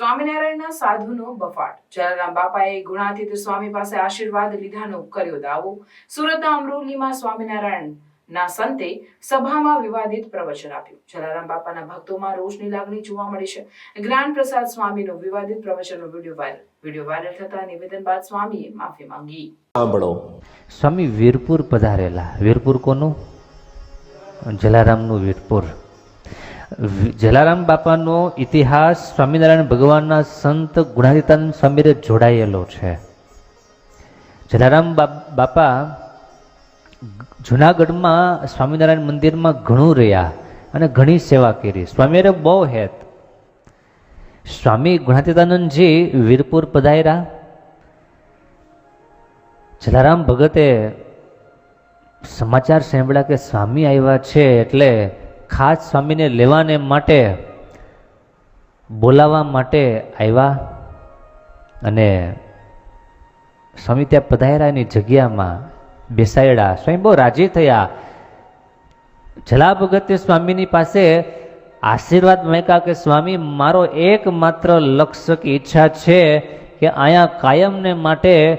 સ્વામિનારાયણના સાધુનો બફાટ. જલારામ બાપાએ ગુણાતીત સ્વામી પાસે આશીર્વાદ લીધાનો કર્યો દાવો. સુરતના અમરોલીમાં સ્વામિનારાયણના સંતે સભામાં વિવાદિત પ્રવચન આપ્યું. જલારામ બાપાના ભક્તોમાં રોષની લાગણી જોવા મળી છે. જ્ઞાન પ્રસાદ સ્વામીનો વિવાદિત પ્રવચનનો વીડિયો વાયરલ. વીડિયો વાયરલ થતા નિવેદન બાદ સ્વામીએ માફી માંગી. સાંભળો. સ્વામી વીરપુર પધારેલા. વીરપુર કોનું? જલારામનું વીરપુર. જલારામ બાપાનો ઇતિહાસ સ્વામિનારાયણ ભગવાનના સંત ગુણાતીતાનંદ સ્વામીને જોડાયેલો છે જલારામ બાપા જુનાગઢમાં સ્વામિનારાયણ મંદિરમાં ઘણું રહ્યા અને ઘણી સેવા કરી સ્વામીએ બહુ હેત સ્વામી ગુણાતીતાનંદજી વીરપુર પધાર્યા જલારામ ભગતે સમાચાર સાંભળ્યા કે સ્વામી આવ્યા છે એટલે ખાસ સ્વામીને લેવાને માટે બોલાવવા માટે આવ્યા અને સ્વામી ત્યાં પધાર્યાની જગ્યામાં બેસાડ્યા. સ્વામી બહુ રાજી થયા. જલા ભગતે સ્વામીની પાસે આશીર્વાદ મહેકા કે, સ્વામી, મારો એકમાત્ર લક્ષ્ય કે ઈચ્છા છે કે અહીંયા કાયમને માટે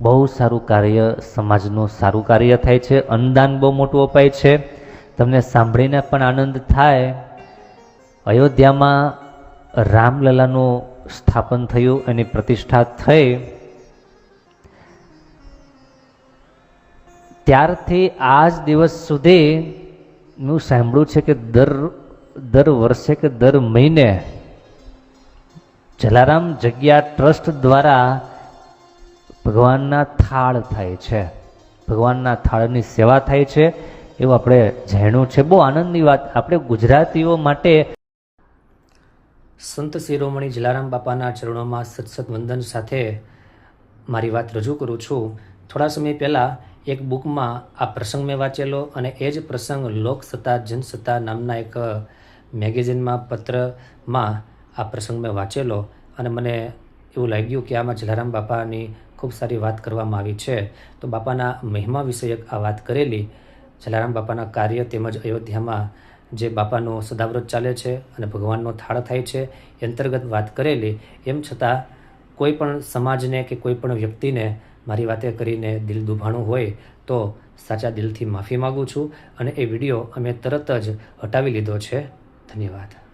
બહુ સારું કાર્ય સમાજનું સારું કાર્ય થાય છે, અન્નદાન બહુ મોટું અપાય છે. તમને સાંભળીને પણ આનંદ થાય. અયોધ્યામાં રામલલાનું સ્થાપન થયું, એની પ્રતિષ્ઠા થઈ. ત્યારથી આજ દિવસ સુધી મેં સાંભળ્યું છે કે દર દર વર્ષે કે દર મહિને જલારામ જગ્યા ટ્રસ્ટ દ્વારા ભગવાનના થાળ થાય છે. ભગવાનના થાળની સેવા થાય છે એવું આપણે જાણ્યું છે. બહુ આનંદની વાત. આપણે ગુજરાતીઓ માટે સંત શિરોમણી જલારામ બાપાના ચરણોમાં સત્સત વંદન સાથે મારી વાત રજૂ કરું છું. થોડા સમય પહેલાં એક બુકમાં આ પ્રસંગ મેં વાંચેલો અને એ જ પ્રસંગ લોકસત્તા જનસત્તા નામના એક મેગેઝિનમાં, પત્રમાં આ પ્રસંગ મેં વાંચેલો અને મને એવું લાગ્યું કે આમાં જલારામ બાપાની ખૂબ સારી વાત કરવામાં આવી છે. તો બાપાના મહિમા વિષયક આ વાત કરેલી. જલારામ બાપાના કાર્ય તેમજ અયોધ્યામાં જે બાપાનો સદાવ્રત ચાલે છે અને ભગવાનનો થાળ થાય છે એ અંતર્ગત વાત કરેલી. એમ છતાં કોઈ પણ સમાજને કે કોઈ પણ વ્યક્તિને મારી વાતે કરીને દિલ દુભાણું હોય તો સાચા દિલથી માફી માગું છું અને એ વીડિયો અમે તરત જ હટાવી લીધો છે. ધન્યવાદ.